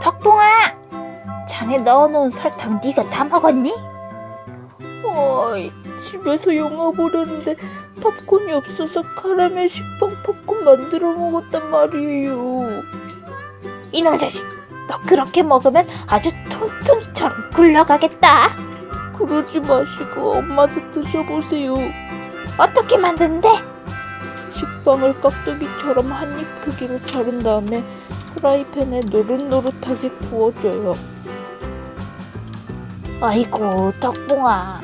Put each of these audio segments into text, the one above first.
덕봉아! 장에 넣어놓은 설탕 네가 다 먹었니? 어이, 집에서 영화 보려는데 팝콘이 없어서 카라멜 식빵 팝콘 만들어 먹었단 말이에요. 이놈의 자식! 너 그렇게 먹으면 아주 퉁퉁이처럼 굴러가겠다. 그러지 마시고 엄마도 드셔보세요. 어떻게 만드는데? 식빵을 깍두기처럼 한 입 크기로 자른 다음에 프라이팬에 노릇노릇하게 구워줘요. 아이고 덕봉아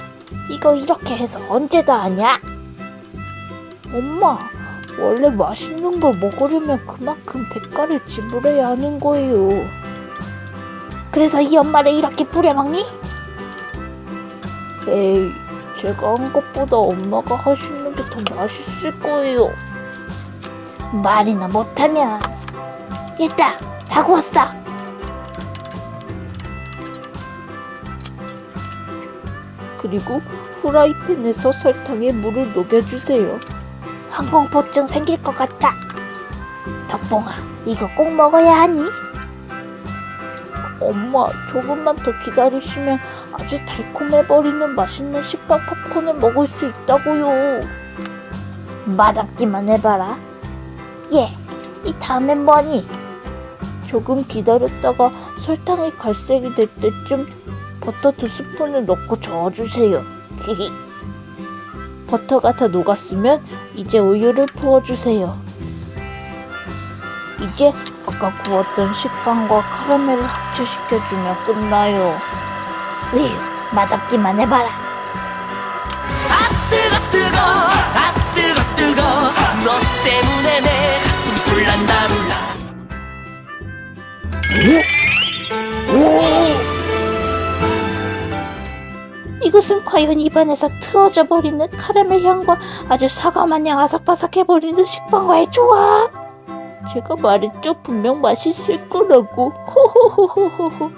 이거 이렇게 해서 언제 다 하냐? 엄마, 원래 맛있는 걸 먹으려면 그만큼 대가를 지불해야 하는 거예요. 그래서 이 엄마를 이렇게 부려먹니? 에이, 제가 한 것보다 엄마가 하시는 게 더 맛있을 거예요. 말이나 못하면 일단 다 구웠어 그리고 후라이팬에서 설탕에 물을 녹여주세요. 항공포증 생길 것 같아 덕봉아 이거 꼭 먹어야 하니? 엄마, 조금만 더 기다리시면 아주 달콤해버리는 맛있는 식빵 팝콘을 먹을 수 있다고요. 맛없기만 해봐라 예, 이 다음엔 뭐니? 조금 기다렸다가 설탕이 갈색이 될 때쯤 버터 두 스푼을 넣고 저어주세요. 버터가 다 녹았으면 이제 우유를 부어주세요. 이제 아까 구웠던 식빵과 카라멜을 합체시켜주면 끝나요. 으유, 맛없기만 해봐라 이것은 과연 입안에서 트어져 버리는 카라멜 향과 아주 사과 마냥 아삭바삭해 버리는 식빵과의 조합 제가 말했죠. 분명 맛있을 거라고. 호호호호호호.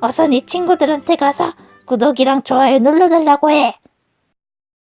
어서 네 친구들한테 가서 구독이랑 좋아요 눌러달라고 해